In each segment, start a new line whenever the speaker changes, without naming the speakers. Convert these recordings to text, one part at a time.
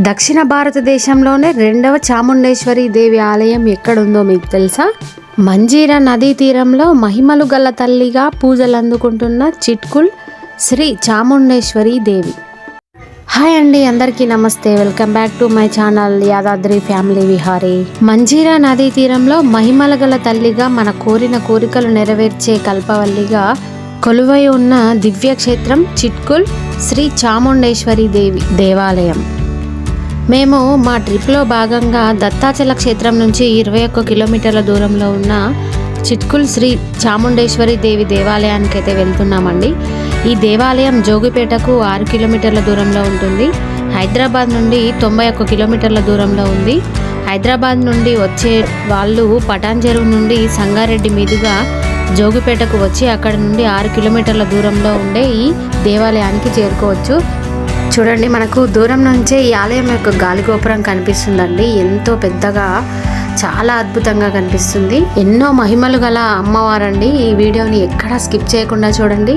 దక్షిణ భారతదేశంలోనే రెండవ చాముండేశ్వరి దేవి ఆలయం ఎక్కడుందో మీకు తెలుసా? మంజీరా నదీ తీరంలో మహిమలు గల తల్లిగా పూజలు అందుకుంటున్న చిట్కుల్ శ్రీ చాముండేశ్వరి దేవి. హాయ్ అండి అందరికీ నమస్తే. Welcome back to my channel Yadadri family Vihari. Manjira నదీ తీరంలో మహిమల గల తల్లిగా మన కోరిన కోరికలు నెరవేర్చే కల్పవల్లిగా కొలువై ఉన్న దివ్యక్షేత్రం చిట్కుల్ శ్రీ చాముండేశ్వరి దేవి దేవాలయం. మేము మా ట్రిప్లో భాగంగా దత్తాచల క్షేత్రం నుంచి ఇరవై ఒక్క కిలోమీటర్ల దూరంలో ఉన్న చిట్కుల్ శ్రీ చాముండేశ్వరి దేవి దేవాలయానికి అయితే వెళ్తున్నామండి. ఈ దేవాలయం జోగిపేటకు ఆరు కిలోమీటర్ల దూరంలో ఉంటుంది. హైదరాబాద్ నుండి తొంభై ఒక్క కిలోమీటర్ల దూరంలో ఉంది. హైదరాబాద్ నుండి వచ్చే వాళ్ళు పటాన్ చెరువు నుండి సంగారెడ్డి మీదుగా జోగిపేటకు వచ్చి అక్కడ నుండి ఆరు కిలోమీటర్ల దూరంలో ఉండే ఈ దేవాలయానికి చేరుకోవచ్చు. చూడండి మనకు దూరం నుంచే ఈ ఆలయం యొక్క గాలిగోపురం కనిపిస్తుందండి. ఎంతో పెద్దగా చాలా అద్భుతంగా కనిపిస్తుంది. ఎన్నో మహిమలు గల అమ్మవారండి. ఈ వీడియోని ఎక్కడా స్కిప్ చేయకుండా చూడండి.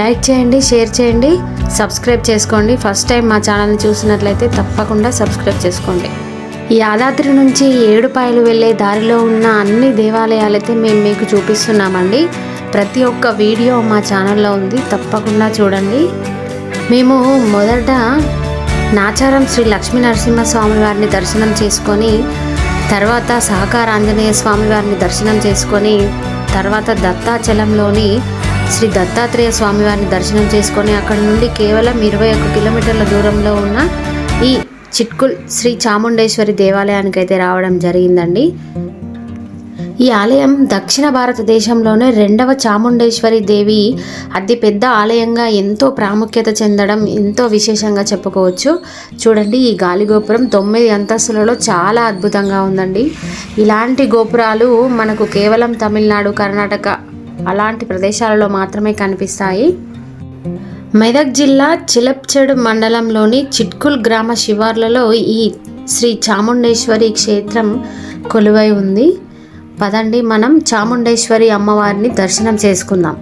లైక్ చేయండి షేర్ చేయండి సబ్స్క్రైబ్ చేసుకోండి. ఫస్ట్ టైం మా ఛానల్ని చూసినట్లయితే తప్పకుండా సబ్స్క్రైబ్ చేసుకోండి. యాదాద్రి నుంచి ఏడుపాయలు వెళ్ళే దారిలో ఉన్న అన్ని దేవాలయాలైతే మేము మీకు చూపిస్తున్నామండి. ప్రతి ఒక్క వీడియో మా ఛానల్లో ఉంది. తప్పకుండా చూడండి. మేము మొదట నాచారం శ్రీ లక్ష్మీ నరసింహస్వామి వారిని దర్శనం చేసుకొని తర్వాత సహకార ఆంజనేయ స్వామి వారిని దర్శనం చేసుకొని తర్వాత దత్తాచలంలోని శ్రీ దత్తాత్రేయ స్వామి వారిని దర్శనం చేసుకొని అక్కడ నుండి కేవలం ఇరవై ఒక్క కిలోమీటర్ల దూరంలో ఉన్న ఈ చిట్కుల్ శ్రీ చాముండేశ్వరి దేవాలయానికి అయితే రావడం జరిగిందండి. ఈ ఆలయం దక్షిణ భారతదేశంలోనే రెండవ చాముండేశ్వరి దేవి అతి పెద్ద ఆలయంగా ఎంతో ప్రాముఖ్యత చెందడం ఎంతో విశేషంగా చెప్పుకోవచ్చు. చూడండి ఈ గాలి గోపురం తొమ్మిది అంతస్తులలో చాలా అద్భుతంగా ఉందండి. ఇలాంటి గోపురాలు మనకు కేవలం తమిళనాడు కర్ణాటక అలాంటి ప్రదేశాలలో మాత్రమే కనిపిస్తాయి. మెదక్ జిల్లా చిలప్చెడు మండలంలోని చిట్కుల్ గ్రామ శివార్లలో ఈ శ్రీ చాముండేశ్వరి క్షేత్రం కొలువై ఉంది. పదండి మనం చాముండేశ్వరి అమ్మవారిని దర్శనం చేసుకుందాం.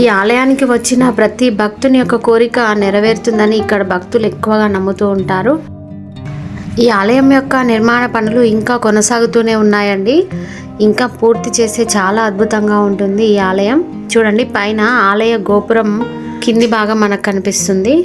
ఈ ఆలయానికి వచ్చిన ప్రతి భక్తుని యొక్క కోరిక నెరవేరుతుందని ఇక్కడ భక్తులు ఎక్కువగా నమ్ముతూ ఉంటారు. ఈ ఆలయం యొక్క నిర్మాణ పనులు ఇంకా కొనసాగుతూనే ఉన్నాయండి. ఇంకా పూర్తి చేస్తే చాలా అద్భుతంగా ఉంటుంది ఈ ఆలయం. చూడండి పైన ఆలయ గోపురం కింది భాగం మనకు కనిపిస్తుంది.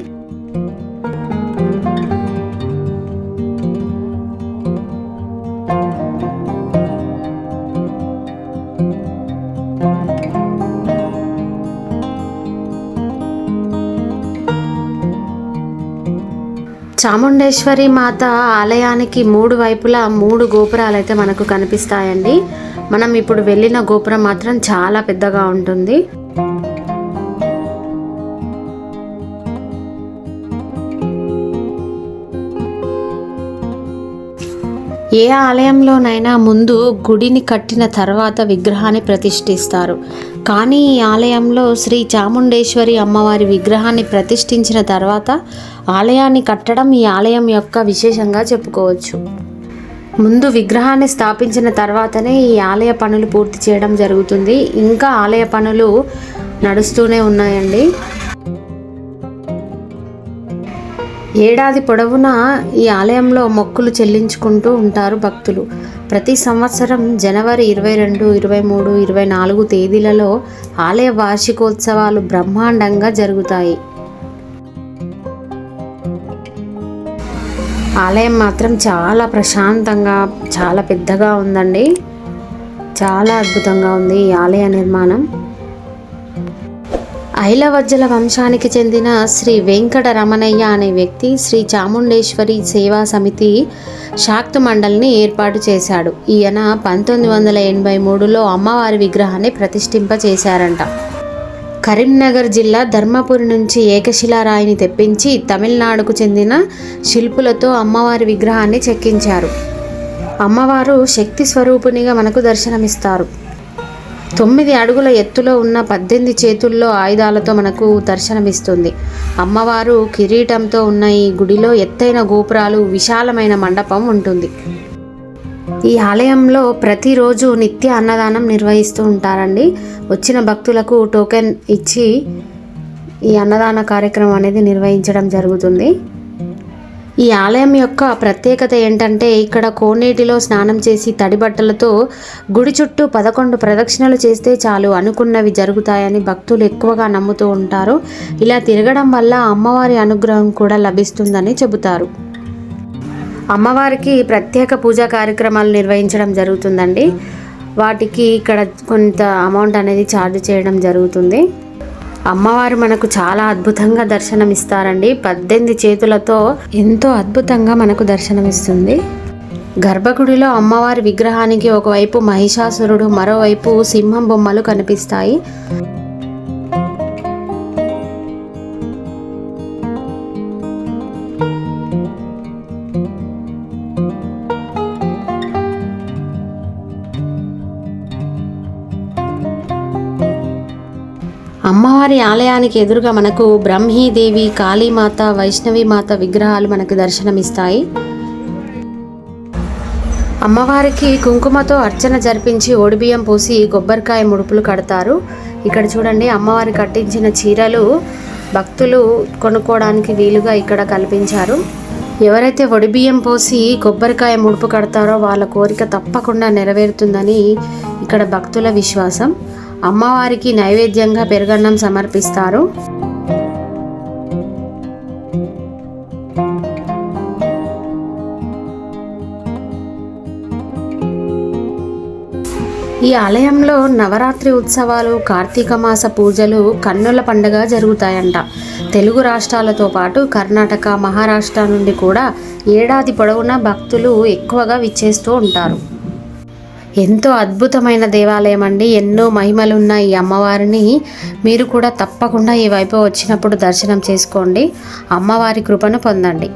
చాముండేశ్వరి మాత ఆలయానికి మూడు వైపులా మూడు గోపురాలు అయితే మనకు కనిపిస్తాయండి. మనం ఇప్పుడు వెళ్ళిన గోపురం మాత్రం చాలా పెద్దగా ఉంటుంది. ఏ ఆలయంలోనైనా ముందు గుడిని కట్టిన తర్వాత విగ్రహాన్ని ప్రతిష్ఠిస్తారు. కానీ ఈ ఆలయంలో శ్రీ చాముండేశ్వరి అమ్మవారి విగ్రహాన్ని ప్రతిష్ఠించిన తర్వాత ఆలయాన్ని కట్టడం ఈ ఆలయం యొక్క విశేషంగా చెప్పుకోవచ్చు. ముందు విగ్రహాన్ని స్థాపించిన తర్వాతనే ఈ ఆలయ పనులు పూర్తి చేయడం జరుగుతుంది. ఇంకా ఆలయ పనులు నడుస్తూనే ఉన్నాయండి. ఏడాది పొడవునా ఈ ఆలయంలో మొక్కులు చెల్లించుకుంటూ ఉంటారు భక్తులు. ప్రతి సంవత్సరం జనవరి ఇరవై రెండు ఇరవై మూడు ఇరవై నాలుగు తేదీలలో ఆలయ వార్షికోత్సవాలు బ్రహ్మాండంగా జరుగుతాయి. ఆలయం మాత్రం చాలా ప్రశాంతంగా చాలా పెద్దగా ఉందండి. చాలా అద్భుతంగా ఉంది ఈ ఆలయ నిర్మాణం. ఐలవజ్జల వంశానికి చెందిన శ్రీ వెంకట రమణయ్య అనే వ్యక్తి శ్రీ చాముండేశ్వరి సేవా సమితి శాక్తు మండలిని ఏర్పాటు చేశాడు. ఈయన పంతొమ్మిది వందల ఎనభై మూడులో అమ్మవారి విగ్రహాన్ని ప్రతిష్ఠింపచేశారంట. కరీంనగర్ జిల్లా ధర్మపురి నుంచి ఏకశిలారాయిని తెప్పించి తమిళనాడుకు చెందిన శిల్పులతో అమ్మవారి విగ్రహాన్ని చెక్కించారు. అమ్మవారు శక్తి స్వరూపునిగా మనకు దర్శనమిస్తారు. తొమ్మిది అడుగుల ఎత్తులో ఉన్న పద్దెనిమిది చేతుల్లో ఆయుధాలతో మనకు దర్శనమిస్తుంది. అమ్మవారు కిరీటంతో ఉన్న ఈ గుడిలో ఎత్తైన గోపురాలు విశాలమైన మండపం ఉంటుంది. ఈ ఆలయంలో ప్రతిరోజు నిత్య అన్నదానం నిర్వహిస్తూ ఉంటారండి. వచ్చిన భక్తులకు టోకెన్ ఇచ్చి ఈ అన్నదాన కార్యక్రమం అనేది నిర్వహించడం జరుగుతుంది. ఈ ఆలయం యొక్క ప్రత్యేకత ఏంటంటే ఇక్కడ కోనేటిలో స్నానం చేసి తడి బట్టలతో గుడి చుట్టూ పదకొండు ప్రదక్షిణలు చేస్తే చాలు అనుకున్నవి జరుగుతాయని భక్తులు ఎక్కువగా నమ్ముతూ ఉంటారు. ఇలా తిరగడం వల్ల అమ్మవారి అనుగ్రహం కూడా లభిస్తుందని చెబుతారు. అమ్మవారికి ప్రత్యేక పూజా కార్యక్రమాలు నిర్వహించడం జరుగుతుందండి. వాటికి ఇక్కడ కొంత అమౌంట్ అనేది ఛార్జ్ చేయడం జరుగుతుంది. అమ్మవారు మనకు చాలా అద్భుతంగా దర్శనం ఇస్తారండి పద్దెనిమిది చేతులతో ఎంతో అద్భుతంగా మనకు దర్శనమిస్తుంది. గర్భగుడిలో అమ్మవారి విగ్రహానికి ఒకవైపు మహిషాసురుడు మరోవైపు సింహం బొమ్మలు కనిపిస్తాయి. అమ్మవారి ఆలయానికి ఎదురుగా మనకు బ్రహ్మీదేవి కాళీమాత వైష్ణవిమాత విగ్రహాలు మనకు దర్శనమిస్తాయి. అమ్మవారికి కుంకుమతో అర్చన జరిపించి ఒడిబియ్యం పోసి కొబ్బరికాయ ముడుపులు కడతారు. ఇక్కడ చూడండి అమ్మవారి కట్టించిన చీరలు భక్తులు కొనుక్కోవడానికి వీలుగా ఇక్కడ కల్పించారు. ఎవరైతే ఒడిబియ్యం పోసి కొబ్బరికాయ ముడుపు కడతారో వాళ్ళ కోరిక తప్పకుండా నెరవేరుతుందని ఇక్కడ భక్తుల విశ్వాసం. అమ్మవారికి నైవేద్యంగా పెరుగన్నం సమర్పిస్తారు. ఈ ఆలయంలో నవరాత్రి ఉత్సవాలు కార్తీక మాస పూజలు కన్నుల పండుగ జరుగుతాయంట. తెలుగు రాష్ట్రాలతో పాటు కర్ణాటక మహారాష్ట్ర నుండి కూడా ఏడాది పొడవునా భక్తులు ఎక్కువగా విచ్చేస్తూ ఉంటారు. ఎంతో అద్భుతమైన దేవాలయం అండి. ఎన్నో మహిమలున్న ఈ అమ్మవారిని. మీరు కూడా తప్పకుండా ఈ వైపు వచ్చినప్పుడు దర్శనం చేసుకోండి. అమ్మవారి కృపను పొందండి.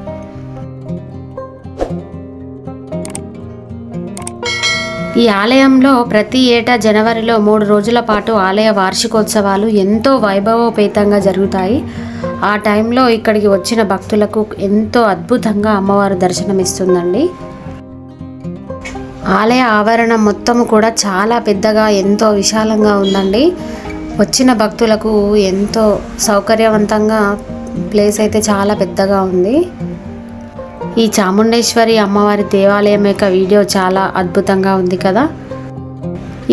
ఈ ఆలయంలో ప్రతి ఏటా జనవరిలో మూడు రోజుల పాటు ఆలయ వార్షికోత్సవాలు ఎంతో వైభవోపేతంగా జరుగుతాయి. ఆ టైంలో ఇక్కడికి వచ్చిన భక్తులకు ఎంతో అద్భుతంగా అమ్మవారు దర్శనమిస్తుందండి. ఆలయ ఆవరణం మొత్తం కూడా చాలా పెద్దగా ఎంతో విశాలంగా ఉందండి. వచ్చిన భక్తులకు ఎంతో సౌకర్యవంతంగా ప్లేస్ అయితే చాలా పెద్దగా ఉంది. ఈ చాముండేశ్వరి అమ్మవారి దేవాలయం యొక్క వీడియో చాలా అద్భుతంగా ఉంది కదా.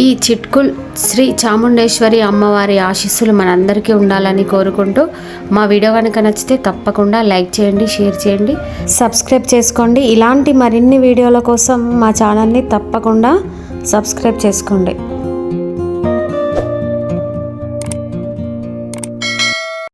ఈ చిట్కుల్ శ్రీ చాముండేశ్వరి అమ్మవారి ఆశీస్సులు మనందరికీ ఉండాలని కోరుకుంటూ మా వీడియో కనుక నచ్చితే తప్పకుండా లైక్ చేయండి షేర్ చేయండి సబ్స్క్రైబ్ చేసుకోండి. ఇలాంటి మరిన్ని వీడియోల కోసం మా ఛానల్ని తప్పకుండా సబ్స్క్రైబ్ చేసుకోండి.